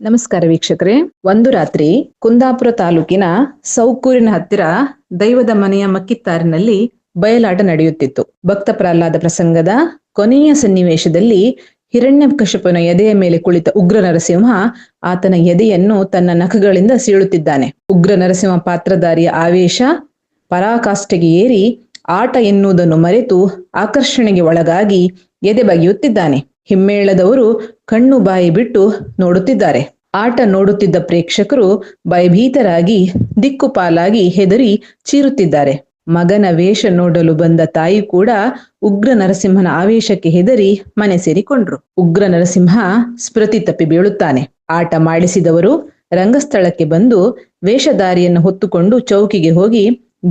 ನಮಸ್ಕಾರ ವೀಕ್ಷಕರೇ. ಒಂದು ರಾತ್ರಿ ಕುಂದಾಪುರ ತಾಲೂಕಿನ ಸೌಕೂರಿನ ಹತ್ತಿರ ದೈವದ ಮನೆಯ ಮಕ್ಕಿತ್ತಾರಿನಲ್ಲಿ ಬಯಲಾಟ ನಡೆಯುತ್ತಿತ್ತು. ಭಕ್ತ ಪ್ರಹ್ಲಾದ ಪ್ರಸಂಗದ ಕೊನೆಯ ಸನ್ನಿವೇಶದಲ್ಲಿ ಹಿರಣ್ಯಕಶಪನ ಎದೆಯ ಮೇಲೆ ಕುಳಿತ ಉಗ್ರ ನರಸಿಂಹ ಆತನ ಎದೆಯನ್ನು ತನ್ನ ನಖಗಳಿಂದ ಸೀಳುತ್ತಿದ್ದಾನೆ. ಉಗ್ರ ನರಸಿಂಹ ಪಾತ್ರಧಾರಿಯ ಆವೇಶ ಪರಾಕಾಷ್ಠೆಗೆ ಏರಿ ಆಟ ಎನ್ನುವುದನ್ನು ಮರೆತು ಆಕರ್ಷಣೆಗೆ ಒಳಗಾಗಿ ಎದೆ ಬಗೆಯುತ್ತಿದ್ದಾನೆ. ಹಿಮ್ಮೇಳದವರು ಕಣ್ಣು ಬಾಯಿ ಬಿಟ್ಟು ನೋಡುತ್ತಿದ್ದಾರೆ. ಆಟ ನೋಡುತ್ತಿದ್ದ ಪ್ರೇಕ್ಷಕರು ಭಯಭೀತರಾಗಿ ದಿಕ್ಕುಪಾಲಾಗಿ ಹೆದರಿ ಚೀರುತ್ತಿದ್ದಾರೆ. ಮಗನ ವೇಷ ನೋಡಲು ಬಂದ ತಾಯಿ ಕೂಡ ಉಗ್ರ ನರಸಿಂಹನ ಆವೇಶಕ್ಕೆ ಹೆದರಿ ಮನೆ ಸೇರಿಕೊಂಡ್ರು. ಉಗ್ರ ನರಸಿಂಹ ಸ್ಮೃತಿ ತಪ್ಪಿ ಬೀಳುತ್ತಾನೆ. ಆಟ ಮಾಡಿಸಿದವರು ರಂಗಸ್ಥಳಕ್ಕೆ ಬಂದು ವೇಷಧಾರಿಯನ್ನು ಹೊತ್ತುಕೊಂಡು ಚೌಕಿಗೆ ಹೋಗಿ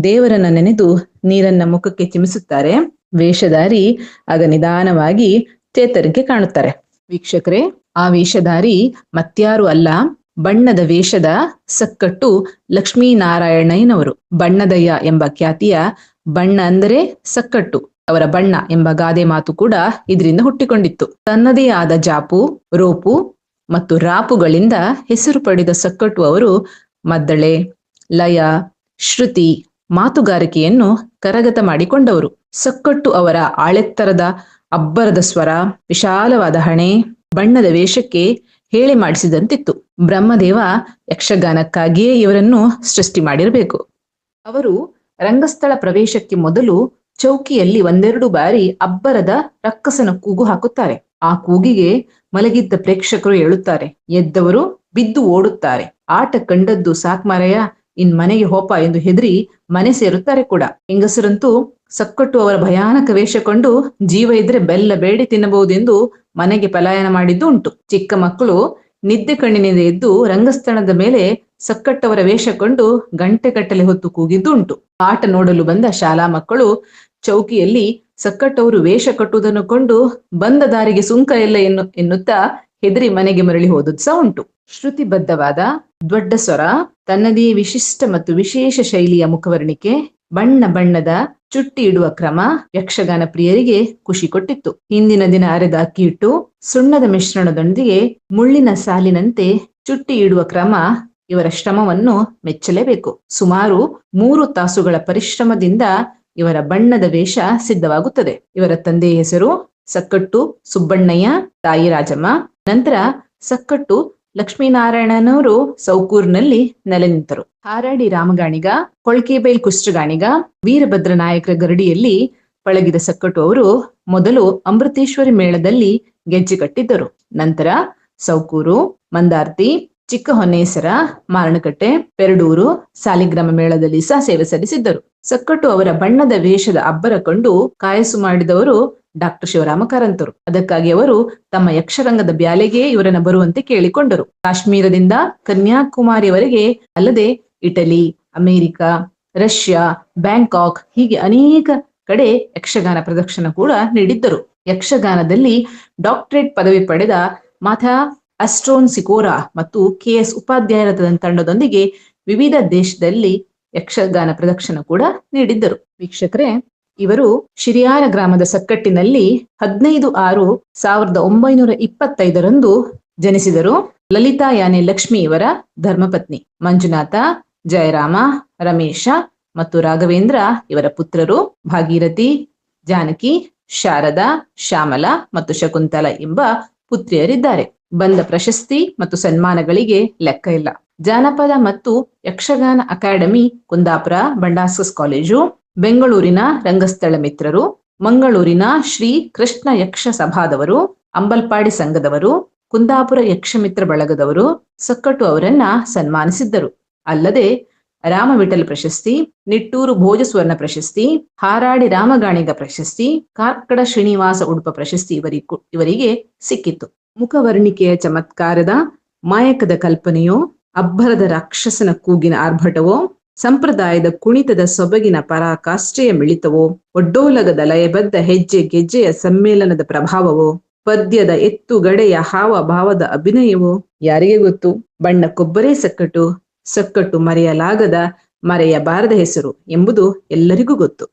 ದೇವರನ್ನ ನೆನೆದು ನೀರನ್ನ ಮುಖಕ್ಕೆ ಚಿಮಿಸುತ್ತಾರೆ. ವೇಷಧಾರಿ ಆಗ ನಿಧಾನವಾಗಿ ಚೇತರಿಕೆ ಕಾಣುತ್ತಾರೆ. ವೀಕ್ಷಕರೇ, ಆ ವೇಷಧಾರಿ ಮತ್ಯಾರು ಅಲ್ಲ, ಬಣ್ಣದ ವೇಷದ ಸಕ್ಕಟ್ಟು ಲಕ್ಷ್ಮೀನಾರಾಯಣಯ್ಯನವರು. ಬಣ್ಣದಯ್ಯ ಎಂಬ ಖ್ಯಾತಿಯ ಬಣ್ಣ ಅಂದರೆ ಸಕ್ಕಟ್ಟು. ಅವರ ಬಣ್ಣ ಎಂಬ ಗಾದೆ ಮಾತು ಕೂಡ ಇದರಿಂದ ಹುಟ್ಟಿಕೊಂಡಿತ್ತು. ತನ್ನದೇ ಆದ ಜಾಪು, ರೋಪು ಮತ್ತು ರಾಪುಗಳಿಂದ ಹೆಸರು ಪಡೆದ ಸಕ್ಕಟ್ಟು ಅವರು ಮದ್ದಳೆ, ಲಯ, ಶ್ರುತಿ ಮಾತುಗಾರಿಕೆಯನ್ನು ಕರಗತ ಮಾಡಿಕೊಂಡವರು. ಸಕ್ಕಟ್ಟು ಅವರ ಆಳೆತ್ತರದ, ಅಬ್ಬರದ ಸ್ವರ, ವಿಶಾಲವಾದ ಹಣೆ, ಬಣ್ಣದ ವೇಷಕ್ಕೆ ಹೇಳಿ ಮಾಡಿಸಿದಂತಿತ್ತು. ಬ್ರಹ್ಮದೇವ ಯಕ್ಷಗಾನಕ್ಕಾಗಿಯೇ ಇವರನ್ನು ಸೃಷ್ಟಿ ಮಾಡಿರಬೇಕು. ಅವರು ರಂಗಸ್ಥಳ ಪ್ರವೇಶಕ್ಕೆ ಮೊದಲು ಚೌಕಿಯಲ್ಲಿ ಒಂದೆರಡು ಬಾರಿ ಅಬ್ಬರದ ರಕ್ಕಸನ ಕೂಗು ಹಾಕುತ್ತಾರೆ. ಆ ಕೂಗಿಗೆ ಮಲಗಿದ್ದ ಪ್ರೇಕ್ಷಕರು ಹೇಳುತ್ತಾರೆ ಎದ್ದವರು ಬಿದ್ದು ಓಡುತ್ತಾರೆ. ಆಟ ಕಂಡದ್ದು ಸಾಕ್ಮಾರಯ್ಯ ಇನ್ ಮನೆಗೆ ಹೋಪ ಎಂದು ಹೆದರಿ ಮನೆ ಸೇರುತ್ತಾರೆ ಕೂಡ. ಹೆಂಗಸರಂತೂ ಸಕ್ಕಟ್ಟು ಅವರ ಭಯಾನಕ ವೇಷ ಕೊಂಡು ಜೀವ ಇದ್ರೆ ಬೆಲ್ಲ ಬೇಡಿ ತಿನ್ನಬಹುದೆಂದು ಮನೆಗೆ ಪಲಾಯನ ಮಾಡಿದ್ದು ಉಂಟು. ಚಿಕ್ಕ ಮಕ್ಕಳು ನಿದ್ದೆ ಕಣ್ಣಿನಿಂದ ಎದ್ದು ರಂಗಸ್ಥಳದ ಮೇಲೆ ಸಕ್ಕಟ್ಟವರ ವೇಷ ಕೊಂಡು ಗಂಟೆ ಕಟ್ಟಲೆ ಹೊತ್ತು ಕೂಗಿದ್ದು ಉಂಟು. ಆಟ ನೋಡಲು ಬಂದ ಶಾಲಾ ಮಕ್ಕಳು ಚೌಕಿಯಲ್ಲಿ ಸಕ್ಕಟ್ಟವರು ವೇಷ ಕಟ್ಟುವುದನ್ನು ಕೊಂಡು ಬಂದ ದಾರಿಗೆ ಸುಂಕ ಇಲ್ಲ ಎನ್ನು, ಎನ್ನುತ್ತಾ ಹೆದರಿ ಮನೆಗೆ ಮರಳಿ ಹೋದದ್ದು ಸಹ ಉಂಟು. ಶ್ರುತಿಬದ್ಧವಾದ ದೊಡ್ಡ ಸ್ವರ ತನ್ನದೇ ವಿಶಿಷ್ಟ ಮತ್ತು ವಿಶೇಷ ಶೈಲಿಯ ಮುಖವರ್ಣಿಕೆ, ಬಣ್ಣ ಬಣ್ಣದ ಚುಟ್ಟಿ ಇಡುವ ಕ್ರಮ ಯಕ್ಷಗಾನ ಪ್ರಿಯರಿಗೆ ಖುಷಿ ಕೊಟ್ಟಿತ್ತು. ಹಿಂದಿನ ದಿನ ಅರೆದ ಅಕ್ಕಿ ಹಿಟ್ಟು ಸುಣ್ಣದ ಮಿಶ್ರಣದೊಂದಿಗೆ ಮುಳ್ಳಿನ ಸಾಲಿನಂತೆ ಚುಟ್ಟಿ ಇಡುವ ಕ್ರಮ ಇವರ ಶ್ರಮವನ್ನು ಮೆಚ್ಚಲೇಬೇಕು. ಸುಮಾರು ಮೂರು ತಾಸುಗಳ ಪರಿಶ್ರಮದಿಂದ ಇವರ ಬಣ್ಣದ ವೇಷ ಸಿದ್ಧವಾಗುತ್ತದೆ. ಇವರ ತಂದೆಯ ಹೆಸರು ಸಕ್ಕಟ್ಟು ಸುಬ್ಬಣ್ಣಯ್ಯ, ತಾಯಿ ರಾಜಮ್ಮ, ನಂತರ ಸಕ್ಕಟ್ಟು ಲಕ್ಷ್ಮೀನಾರಾಯಣನವರು ಸೌಕೂರ್ನಲ್ಲಿ ನೆಲೆ ನಿಂತರು. ಹಾರಾಡಿ ರಾಮಗಾಣಿಗ, ಕೊಳ್ಕೆಬೈಲ್ ಕುಷ್ಟಗಾಣಿಗ, ವೀರಭದ್ರ ನಾಯಕರ ಗರಡಿಯಲ್ಲಿ ಪಳಗಿದ ಸಕ್ಕಟು ಅವರು ಮೊದಲು ಅಮೃತೇಶ್ವರಿ ಮೇಳದಲ್ಲಿ ಗೆಜ್ಜೆ ಕಟ್ಟಿದ್ದರು. ನಂತರ ಸೌಕೂರು, ಮಂದಾರ್ತಿ ಚಿಕ್ಕ ಹೊನ್ನೇಸರ ಮಾರಣಕಟ್ಟೆ ಪೆರಡೂರು, ಸಾಲಿಗ್ರಾಮ ಮೇಳದಲ್ಲಿ ಸಹ ಸೇವೆ ಸಲ್ಲಿಸಿದ್ದರು. ಸಕ್ಕಟ್ಟು ಅವರ ಬಣ್ಣದ ವೇಷದ ಅಬ್ಬರ ಕಂಡು ಕಾಯಸು ಮಾಡಿದವರು ಡಾಕ್ಟರ್ ಶಿವರಾಮ ಕಾರಂತರು ಅದಕ್ಕಾಗಿ ಅವರು ತಮ್ಮ ಯಕ್ಷರಂಗದ ಬ್ಯಾಲೆಗೆ ಇವರನ್ನ ಬರುವಂತೆ ಕೇಳಿಕೊಂಡರು. ಕಾಶ್ಮೀರದಿಂದ ಕನ್ಯಾಕುಮಾರಿಯವರೆಗೆ ಅಲ್ಲದೆ ಇಟಲಿ, ಅಮೆರಿಕ, ರಷ್ಯಾ, ಬ್ಯಾಂಕಾಕ್ ಹೀಗೆ ಅನೇಕ ಕಡೆ ಯಕ್ಷಗಾನ ಪ್ರದರ್ಶನ ಕೂಡ ನೀಡಿದ್ದರು. ಯಕ್ಷಗಾನದಲ್ಲಿ ಡಾಕ್ಟರೇಟ್ ಪದವಿ ಪಡೆದ ಮಾಥಾ ಅಸ್ಟ್ರೋನ್ ಸಿಕೋರಾ ಮತ್ತು ಕೆ ಎಸ್ ಉಪಾಧ್ಯಾಯರ ತಂಡದೊಂದಿಗೆ ವಿವಿಧ ದೇಶದಲ್ಲಿ ಯಕ್ಷಗಾನ ಪ್ರದರ್ಶನ ಕೂಡ ನೀಡಿದ್ದರು. ವೀಕ್ಷಕರೇ ಇವರು ಶಿರಿಯಾರ ಗ್ರಾಮದ ಸಕ್ಕಟ್ಟಿನಲ್ಲಿ ಹದಿನೈದು ಆರು ಸಾವಿರದ ಒಂಬೈನೂರ ಇಪ್ಪತ್ತೈದರಂದು ಜನಿಸಿದರು. ಲಲಿತಾ ಯಾನೆ ಲಕ್ಷ್ಮಿ ಇವರ ಧರ್ಮಪತ್ನಿ. ಮಂಜುನಾಥ, ಜಯರಾಮ, ರಮೇಶ ಮತ್ತು ರಾಘವೇಂದ್ರ ಇವರ ಪುತ್ರರು ಭಾಗೀರಥಿ, ಜಾನಕಿ, ಶಾರದಾ, ಶ್ಯಾಮಲ ಮತ್ತು ಶಕುಂತಲ ಎಂಬ ಪುತ್ರಿಯರಿದ್ದಾರೆ. ಬಂದ ಪ್ರಶಸ್ತಿ ಮತ್ತು ಸನ್ಮಾನಗಳಿಗೆ ಲೆಕ್ಕ ಇಲ್ಲ. ಜಾನಪದ ಮತ್ತು ಯಕ್ಷಗಾನ ಅಕಾಡೆಮಿ, ಕುಂದಾಪುರ ಬಂಡಾಸ್ಕಸ್ ಕಾಲೇಜು ಬೆಂಗಳೂರಿನ ರಂಗಸ್ಥಳ ಮಿತ್ರರು, ಮಂಗಳೂರಿನ ಶ್ರೀ ಕೃಷ್ಣ ಯಕ್ಷ ಸಭಾದವರು, ಅಂಬಲ್ಪಾಡಿ ಸಂಘದವರು, ಕುಂದಾಪುರ ಯಕ್ಷಮಿತ್ರ ಬಳಗದವರು ಸಕ್ಕಟ್ಟು ಅವರನ್ನ ಸನ್ಮಾನಿಸಿದ್ದರು. ಅಲ್ಲದೆ ರಾಮ ವಿಠಲ್ ಪ್ರಶಸ್ತಿ, ನಿಟ್ಟೂರು ಭೋಜಸ್ವರ್ಣ ಪ್ರಶಸ್ತಿ, ಹಾರಾಡಿ ರಾಮಗಾಣಿಗ ಪ್ರಶಸ್ತಿ, ಕಾರ್ಕಡ ಶ್ರೀನಿವಾಸ ಉಡುಪ ಪ್ರಶಸ್ತಿ ಇವರಿಗೂ ಇವರಿಗೆ ಸಿಕ್ಕಿತ್ತು. ಮುಖವರ್ಣಿಕೆಯ ಚಮತ್ಕಾರದ, ಮಾಯಕದ ಕಲ್ಪನೆಯೋ, ಅಬ್ಬರದ ರಾಕ್ಷಸನ ಕೂಗಿನ ಆರ್ಭಟವೋ ಸಂಪ್ರದಾಯದ ಕುಣಿತದ ಸೊಬಗಿನ ಪರಾಕಾಷ್ಠೆಯ ಮಿಳಿತವೋ, ಒಡ್ಡೋಲಗದ ಲಯಬದ್ಧ ಹೆಜ್ಜೆ ಗೆಜ್ಜೆಯ ಸಮ್ಮೇಳನದ ಪ್ರಭಾವವೋ, ಪದ್ಯದ ಎತ್ತುಗಡೆಯ ಹಾವಭಾವದ ಅಭಿನಯವೋ, ಯಾರಿಗೆ ಗೊತ್ತು? ಬಣ್ಣ ಕೊಬ್ಬರೇ ಸಕ್ಕಟ್ಟು ಸಕ್ಕಟ್ಟು ಮರೆಯಲಾಗದ ಮರೆಯಬಾರದ ಹೆಸರು ಎಂಬುದು ಎಲ್ಲರಿಗೂ ಗೊತ್ತು.